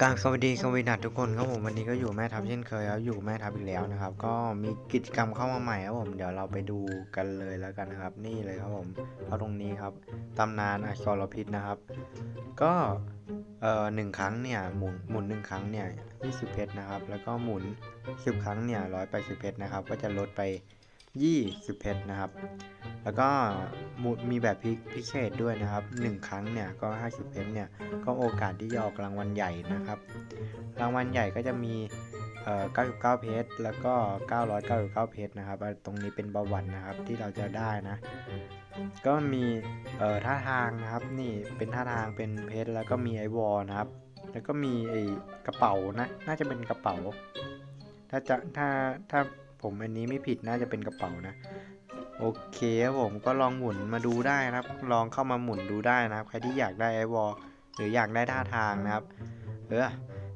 กราบสวัสดีสวีนัททุกคนครับผมวันนี้ก็อยู่แม่ทัพเช่นเคยครับอยู่แม่ทัพอีกแล้วนะครับ ก็มีกิจกรรมเข้ามาใหม่ครับผมเดี๋ยวเราไปดูกันเลยแล้วกันนะครับ นี่เลยครับผมเข้าตรงนี้ครับตำนานอสรพิษนะครับ ก็เอ่อหนึ่งครั้งเนี่ยหมุนหมุนหนึ่งครั้งเนี่ยยี่สิบเพชรนะครับ แล้วก็หมุนสิบครั้งเนี่ยร้อยแปดสิบเพชรนะครับ ก็จะลดไป ยี่สิบเพชรนะครับ แล้วก็มุนมีแบบพิพิเศษด้วยนะครับหนึ่งครั้งเนี่ยก็ห้าสิบเพชรเนี่ยก็โอกาสที่จะออกรางวัลใหญ่นะครับ รางวัลใหญ่ก็จะมีเอ่อ99 เพชรแล้วก็ 999 เพชรนะครับ ตรงนี้เป็นประวัตินะครับที่เราจะได้นะ ก็มีเอ่อท่าทางนะครับนี่เป็นท่าทางเป็นเพชรแล้วก็มีไอวอลนะครับ แล้วก็มีไอกระเป๋านะน่าจะเป็นกระเป๋า ถ้าจะถ้าถ้า ผมอันนี้ไม่ผิดน่าจะเป็นกระเป๋านะ โอเคครับผมก็ลองหมุนมาดูได้นะครับ ลองเข้ามาหมุนดูได้นะครับ ใครที่อยากได้ไอวอลหรืออยากได้ท่าทางนะครับ เออ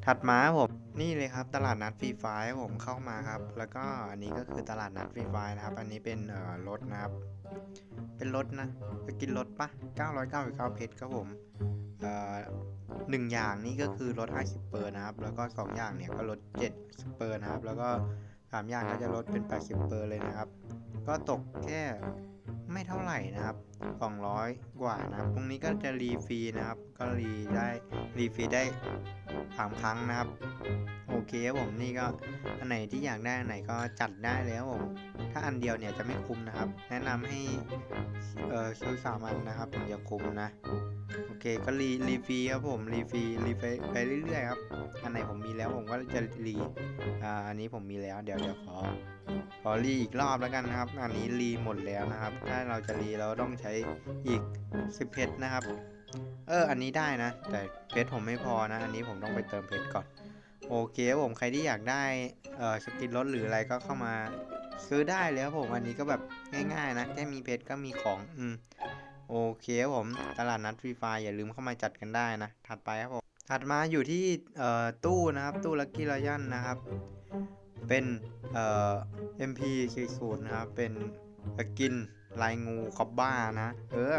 ถัดมาผมนี่เลยครับตลาดนัดฟรีไฟล์ผมเข้ามาครับ แล้วก็อันนี้ก็คือตลาดนัดฟรีไฟล์นะครับ อันนี้เป็นเอ่อรถนะครับ เป็นรถนะจะกินรถปะ999เพชรครับผมเอ่อหนึ่งอย่างนี่ก็คือลด50เปอร์นะครับ แล้วก็สองอย่างเนี่ยก็ลด7เปอร์นะครับ แล้วก็ สามอย่างก็จะลดเป็น 80เปอร์เลยนะครับ ก็ตกแค่ไม่เท่าไหร่นะครับ 200 กว่านะครับ ตรงนี้ก็จะรีฟรีนะครับ ก็รีได้รีฟรีได้สามครั้งนะครับ โอเคครับผมนี่ก็อันไหนที่อยากได้อันไหนก็จัดได้เลยครับผมถ้าอันเดียวเนี่ยจะไม่คุ้มนะครับ แนะนำให้เอ่อซื้อสามอันนะครับถึงจะคุ้มนะโอ เคก็รีรีฟรีครับผมรีฟรีรีไปไปเรื่อยๆครับอันไหนผมมีแล้วผมก็จะรีอ่าอันนี้ผมมีแล้วเดี๋ยวเดี๋ยวขอขอรีอีกรอบแล้วกันนะครับ อันนี้รีหมดแล้วนะครับ ถ้าเราจะรีเราต้องใช้อีก10เพชรนะครับ เอออันนี้ได้นะ แต่เพชรผมไม่พอนะ อันนี้ผมต้องไปเติมเพชรก่อนโอเคผมใครที่อยากได้เอ่อสกินรถหรืออะไรก็เข้ามาซื้อได้เลยครับผมอันนี้ก็แบบง่าย ๆ นะแค่มีเพชรก็มีของอืม โอเคครับผมตลาดนัดฟรีไฟอย่าลืมเข้ามาจัดกันได้นะ ถัดไปครับผมถัดมาอยู่ที่เอ่อตู้นะครับ ตู้ลักกี้รยันนะครับ เป็นเอ่อ MP 40นะครับ เป็นสกินลายงูคอบบ้านะ เออ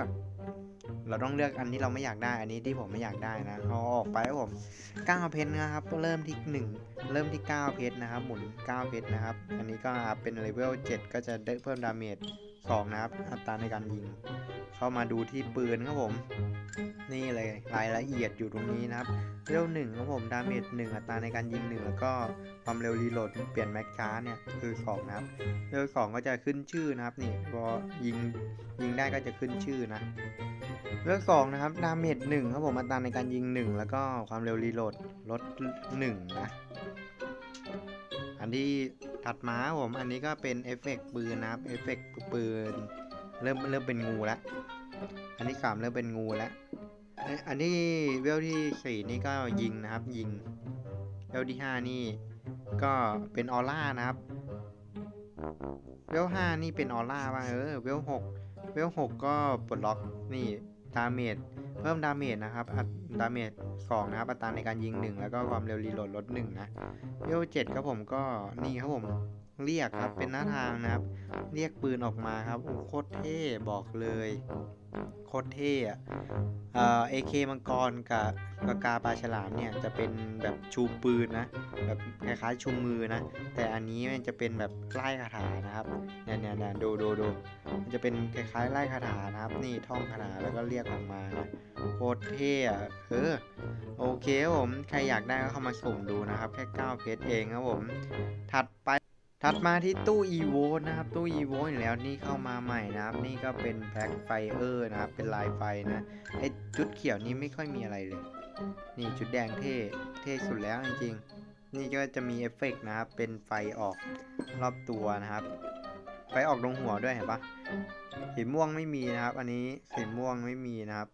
เราต้องเลือกอันที่เราไม่อยากได้ อันนี้ที่ผมไม่อยากได้นะเอาออกไปครับผม9เพชรนะครับ เริ่มที่ 1 เริ่มที่ 9 เพชรนะครับ หมุน 9 เพชรนะครับ อันนี้ก็เป็นเลเวล7ก็จะได้เพิ่มดาเมจ 2 นะครับ อัตราในการยิง เข้ามาดูที่ปืนครับผม นี่เลยรายละเอียดอยู่ตรงนี้นะครับเร็วหนึ่งครับผมดาเมจหนึ่งอัตราในการยิงหนึ่งแล้วก็ความเร็วรีโหลดเปลี่ยนแม็กช้าเนี่ยคือสองนะครับเร็วสองก็จะขึ้นชื่อนะครับนี่พอยิงยิงได้ก็จะขึ้นชื่อนะเร็วสองนะครับดาเมจหนึ่งครับผมอัตราในการยิงหนึ่งแล้วก็ความเร็วรีโหลดลดหนึ่งนะอันที่ ถัดมาผมอันนี้ก็เป็นเอฟเฟกต์ปืนนะครับเอฟเฟกต์ปืนเริ่มเริ่มเป็นงูแล้วอันที่สามเริ่มเป็นงูแล้วอันที่เวลที่สี่นี่ก็ยิงนะครับ ยิงเวลที่ห้านี่ก็เป็นออร่านะครับเวลห้านี่เป็นออร่าว่าเออเวลหกเวลหกก็ปลดล็อกนี่ ดาเมจเพิ่มดาเมจนะครับอัตดาเมจสองนะครับอัตราในการยิงหนึ่งแล้วก็ความเร็วรีโหลดลดหนึ่งนะเวลเจ็ดครับผมก็นี่ครับผม เรียกครับ เป็นหน้าทางนะครับ เรียกปืนออกมาครับโอ้โคตรเท่บอกเลยโคตรเท่อะเอ่อ AK มังกรกับกบกาปลาฉลามเนี่ยจะเป็นแบบชูปืนนะแบบคล้ายๆชูมือนะ แต่อันนี้มันจะเป็นแบบไล่คาถานะครับเนี่ยเนี่ยเนี่ยดูดูดูมันจะเป็นคล้ายๆไล่คาถานะครับ นี่ท่องคาถาแล้วก็เรียกออกมานะโคตรเท่อะเออโอเคครับผมใครอยากได้ก็เข้ามาสุ่มดูนะครับ แค่9เพชรเองครับผมถัดไป ถัดมาที่ตู้ EVO นะครับ ตู้ EVO อีกแล้วนี่เข้ามาใหม่นะครับ นี่ก็เป็นแพ็คไฟเออร์นะครับ เป็นลายไฟนะไอจุดเขียวนี่ไม่ค่อยมีอะไรเลย นี่จุดแดงเท่เท่สุดแล้วจริงๆ นี่ก็จะมีเอฟเฟกต์นะครับ เป็นไฟออกรอบตัวนะครับ ไฟออกตรงหัวด้วยเห็นปะสีม่วงไม่มีนะครับ อันนี้สีม่วงไม่มีนะครับ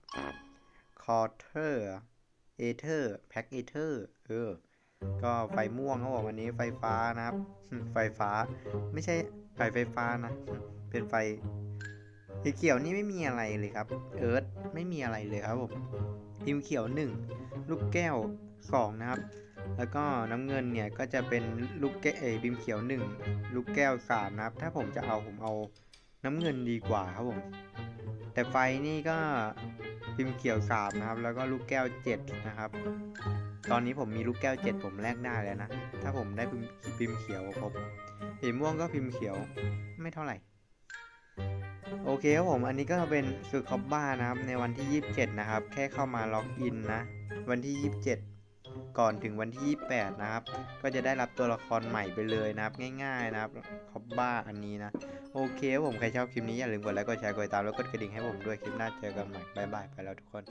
คอร์เทอร์เอเทอร์แพ็คเอเทอร์เออ ก็ไฟม่วงเขาบอกวันนี้ไฟฟ้านะครับ ไฟฟ้าไม่ใช่ไฟไฟฟ้านะ เป็นไฟสีเขียวนี่ไม่มีอะไรเลยครับ เอิร์ธไม่มีอะไรเลยครับผมพิมพ์เขียวหนึ่งลูกแก้วสองนะครับ แล้วก็น้ำเงินเนี่ยก็จะเป็นลูกแก้วเอยพิมพ์เขียวหนึ่งลูกแก้วสามนะครับ ถ้าผมจะเอาผมเอา น้ำเงินดีกว่าครับผม แต่ไฟนี่ก็พิมพ์เขียวสามนะครับ แล้วก็ลูกแก้วเจ็ดนะครับ ตอนนี้ผมมีลูกแก้วเจ็ดผมแลกได้แล้วนะ ถ้าผมได้พิมพ์พิมพ์เขียวครบสีม่วงก็พิมพ์เขียวไม่เท่าไหร่ โอเคครับผม อันนี้ก็เป็นคือคอบบ้านะครับ ในวันที่ 27 นะครับ แค่เข้ามาล็อกอินนะ วันที่ 27 ก่อนถึงวันที่ 28 นะครับ ก็จะได้รับตัวละครใหม่ไปเลยนะครับ ง่ายๆนะครับคอบบ้าอันนี้นะ โอเคผมใครชอบคลิปนี้อย่าลืมกดไลค์กดแชร์กดติดตามแล้วกดกระดิ่งให้ผมด้วยคลิปหน้าเจอกันใหม่บ๊ายบายไปแล้วทุกคน